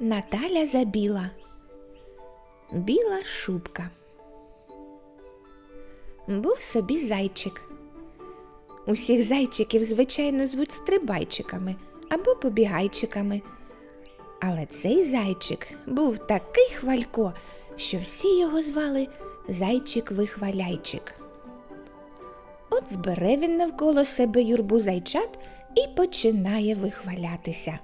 Наталя забіла. Біла шубка. Був собі зайчик. Усіх зайчиків, звичайно, звуть стрибайчиками або побігайчиками. Але цей зайчик був такий хвалько, що всі його звали Зайчик-вихваляйчик. От збере він навколо себе юрбу зайчат і починає вихвалятися.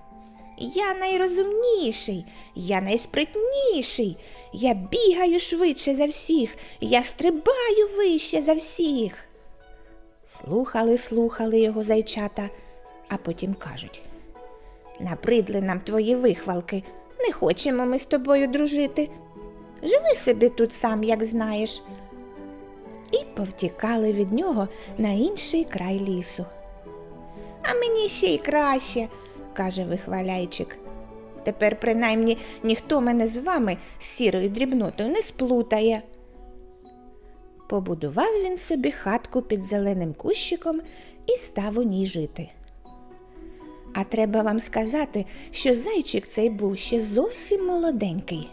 Я найрозумніший, я найспритніший, я бігаю швидше за всіх, я стрибаю вище за всіх. Слухали, слухали його зайчата, а потім кажуть Набридли нам твої вихвалки, не хочемо ми з тобою дружити. Живи собі тут сам, як знаєш. І повтікали від нього на інший край лісу. А мені ще й краще, каже вихваляйчик. Тепер, принаймні, ніхто мене з вами з сірою дрібнотою не сплутає. Побудував він собі хатку під зеленим кущиком і став у ній жити. А треба вам сказати, що зайчик цей був ще зовсім молоденький.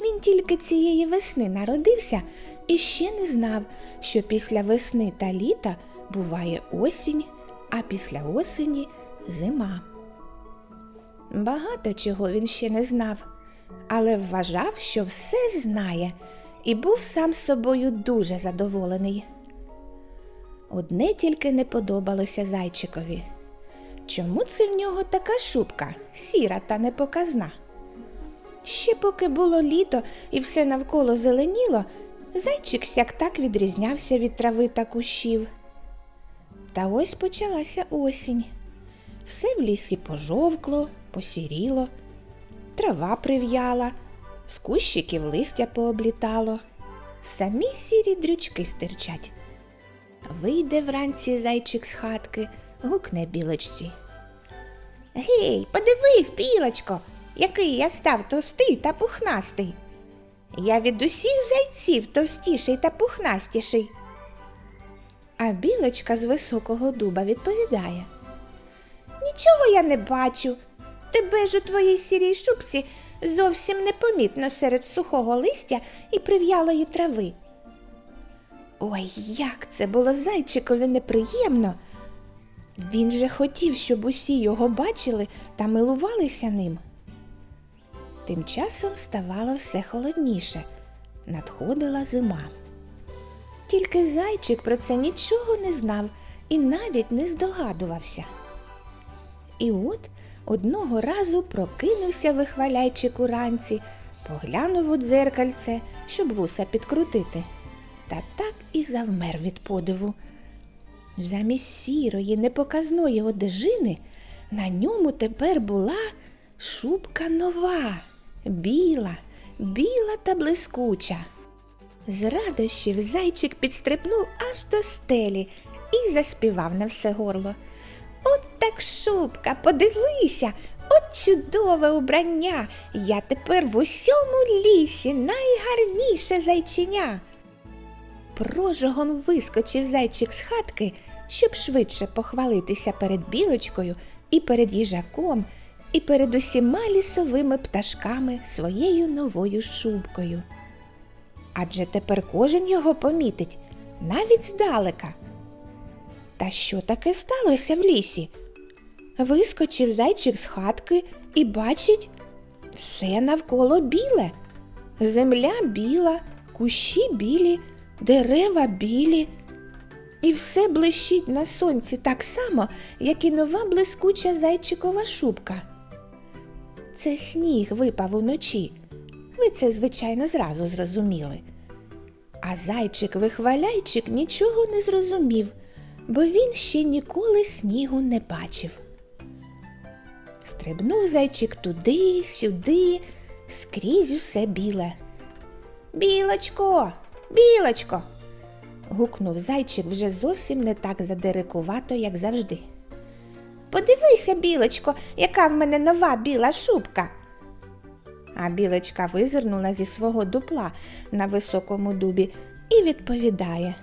Він тільки цієї весни народився і ще не знав, що після весни та літа буває осінь, а після осені зима. Багато чого він ще не знав, але вважав, що все знає, і був сам собою дуже задоволений. Одне тільки не подобалося зайчикові. Чому це в нього така шубка, сіра та непоказна? Ще поки було літо і все навколо зеленіло, зайчик сяк так відрізнявся від трави та кущів. Та ось почалася осінь. Все в лісі пожовкло, посіріло, трава прив'яла, з кущиків листя пооблітало, самі сірі дрючки стирчать. Вийде вранці зайчик з хатки, гукне білочці. Гей, подивись, білочко, який я став товстий та пухнастий. Я від усіх зайців товстіший та пухнастіший. А білочка з високого дуба відповідає. Нічого я не бачу. Тебе ж у твоїй сірій шубці зовсім непомітно серед сухого листя і прив'ялої трави. Ой, як це було зайчикові неприємно. Він же хотів, щоб усі його бачили та милувалися ним. Тим часом ставало все холодніше, надходила зима. Тільки зайчик про це нічого не знав і навіть не здогадувався. І от одного разу прокинувся вихваляйчик уранці, поглянув у дзеркальце, щоб вуса підкрутити, та так і завмер від подиву. Замість сірої, непоказної одежини на ньому тепер була шубка нова, біла, біла та блискуча. З радощів зайчик підстрибнув аж до стелі і заспівав на все горло. От так шубка, подивися, от чудове убрання. Я тепер в усьому лісі найгарніше зайчиня. Прожогом вискочив зайчик з хатки, щоб швидше похвалитися перед білочкою і перед їжаком, і перед усіма лісовими пташками своєю новою шубкою. Адже тепер кожен його помітить, навіть здалека. Та що таке сталося в лісі? Вискочив зайчик з хатки і бачить все навколо біле. Земля біла, кущі білі, дерева білі. І все блищить на сонці так само, як і нова блискуча зайчикова шубка. Це сніг випав уночі. Ви це, звичайно, зразу зрозуміли. А зайчик-вихваляйчик нічого не зрозумів, бо він ще ніколи снігу не бачив. Стрибнув зайчик туди, сюди, скрізь усе біле. Білочко, білочко. гукнув зайчик вже зовсім не так задирикувато, як завжди. Подивися, білочко, яка в мене нова біла шубка. А білочка визирнула зі свого дупла на високому дубі і відповідає.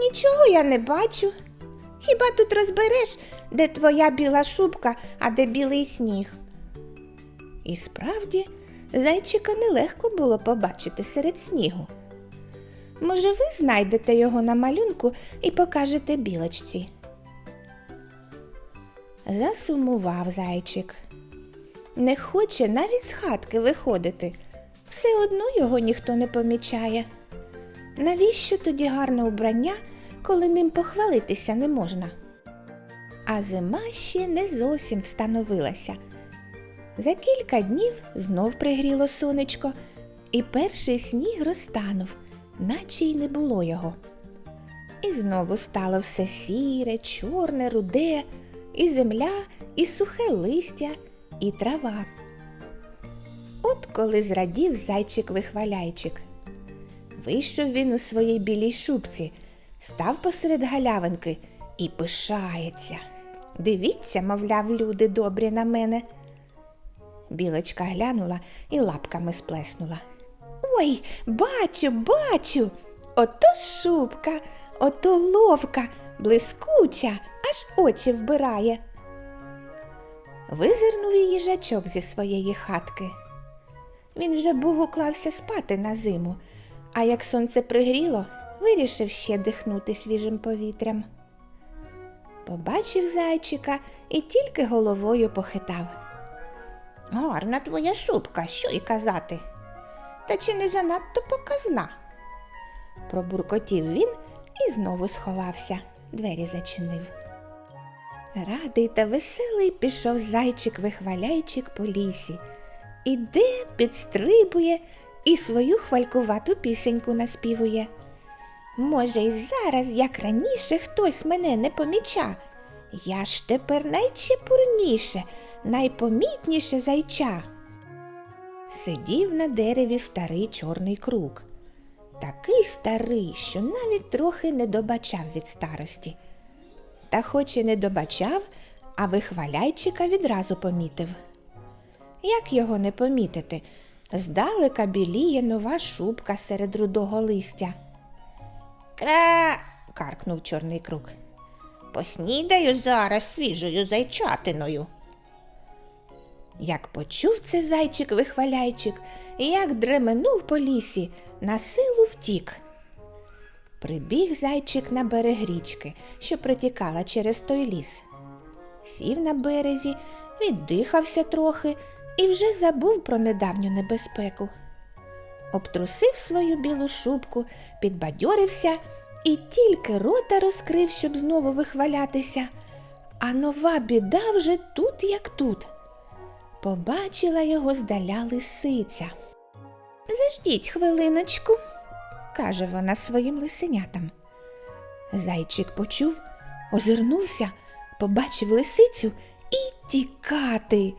Нічого я не бачу. Хіба тут розбереш, де твоя біла шубка, а де білий сніг? І справді, зайчика нелегко було побачити серед снігу. Може, ви знайдете його на малюнку і покажете білочці. Засумував зайчик. Не хоче навіть з хатки виходити. Все одно його ніхто не помічає. Навіщо тоді гарне убрання, коли ним похвалитися не можна? А зима ще не зовсім встановилася. За кілька днів знов пригріло сонечко, і перший сніг розтанув, наче й не було його. І знову стало все сіре, чорне, руде, і земля, і сухе листя, і трава. От коли зрадів зайчик-вихваляйчик. Вийшов він у своїй білій шубці, став посеред галявинки і пишається. Дивіться, мовляв, люди добрі на мене. Білочка глянула і лапками сплеснула. Ой, бачу, бачу. Ото шубка, ото ловка, блискуча, аж очі вбирає. Визирнув і їжачок зі своєї хатки. Він вже був уклався спати на зиму, а як сонце пригріло, вирішив ще дихнути свіжим повітрям. Побачив зайчика і тільки головою похитав. Гарна твоя шубка, що й казати. Та чи не занадто показна? Пробуркотів він і знову сховався, двері зачинив. Радий та веселий пішов зайчик-вихваляйчик по лісі. Іде, підстрибує і свою хвалькувату пісеньку наспівує. Може, й зараз, як раніше, хтось мене не поміча. Я ж тепер найчепурніше, найпомітніше зайча. Сидів на дереві старий чорний крук. Такий старий, що навіть трохи не добачав від старості. Та хоч і не добачав, а вихваляйчика відразу помітив. Як його не помітити? Здалека біліє нова шубка серед рудого листя. Кра. каркнув чорний крук. Поснідаю зараз свіжою зайчатиною. Як почув це зайчик вихваляйчик, як дременув по лісі, на силу втік. Прибіг зайчик на берег річки, що протікала через той ліс. Сів на березі, віддихався трохи і вже забув про недавню небезпеку. Обтрусив свою білу шубку, підбадьорився і тільки рота розкрив, щоб знову вихвалятися. А нова біда вже тут, як тут. Побачила його здаля лисиця. Заждіть хвилиночку, каже вона своїм лисенятам. Зайчик почув, озирнувся, побачив лисицю і тікати.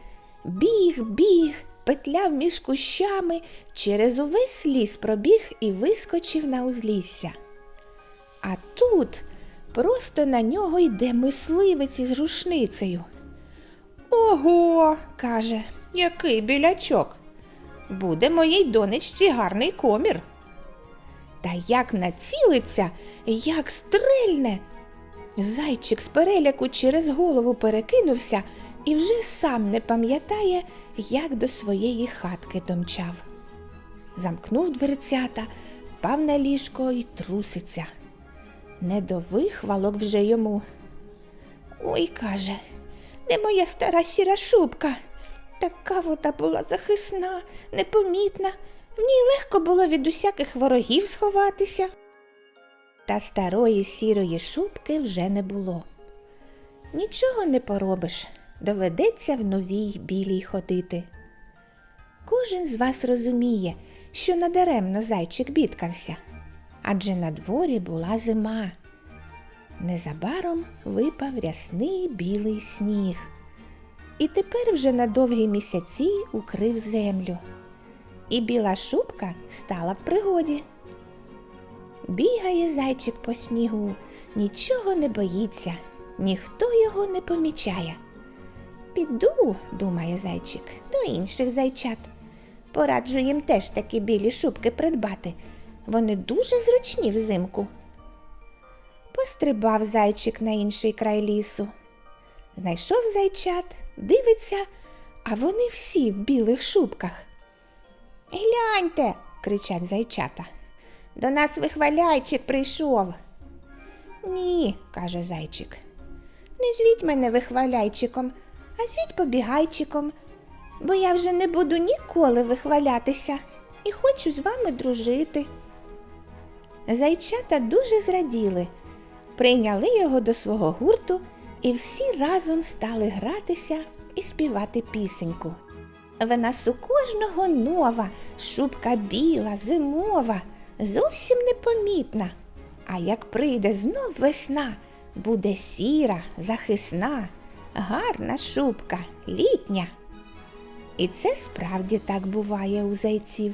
Біг, біг, петляв між кущами, через увесь ліс пробіг і вискочив на узлісся. А тут просто на нього йде мисливець із рушницею. Ого, каже, який білячок. Буде моїй донечці гарний комір. Та як націлиться, як стрельне. Зайчик з переляку через голову перекинувся і вже сам не пам'ятає, як до своєї хатки домчав. Замкнув дверцята, впав на ліжко і труситься. Не до вихвалок вже йому. Ой, каже, де моя стара сіра шубка? Така вода була захисна, непомітна, в ній легко було від усяких ворогів сховатися. Та старої сірої шубки вже не було. Нічого не поробиш, доведеться в новій білій ходити. Кожен з вас розуміє, що надаремно зайчик бідкався, адже на дворі була зима. Незабаром випав рясний білий сніг, і тепер вже на довгі місяці укрив землю. І біла шубка стала в пригоді. Бігає зайчик по снігу, нічого не боїться, ніхто його не помічає. Піду, думає зайчик, до інших зайчат. Пораджу їм теж такі білі шубки придбати. Вони дуже зручні взимку. Пострибав зайчик на інший край лісу. Знайшов зайчат, дивиться, а вони всі в білих шубках. Гляньте, кричать зайчата. До нас вихваляйчик прийшов. Ні, каже зайчик. Не звіть мене вихваляйчиком, а звіть побігайчиком, бо я вже не буду ніколи вихвалятися і хочу з вами дружити. Зайчата дуже зраділи, прийняли його до свого гурту і всі разом стали гратися і співати пісеньку. В нас у кожного нова, шубка біла, зимова, зовсім непомітна. А як прийде знов весна, буде сіра, захисна, гарна шубка, літня. І це справді так буває у зайців.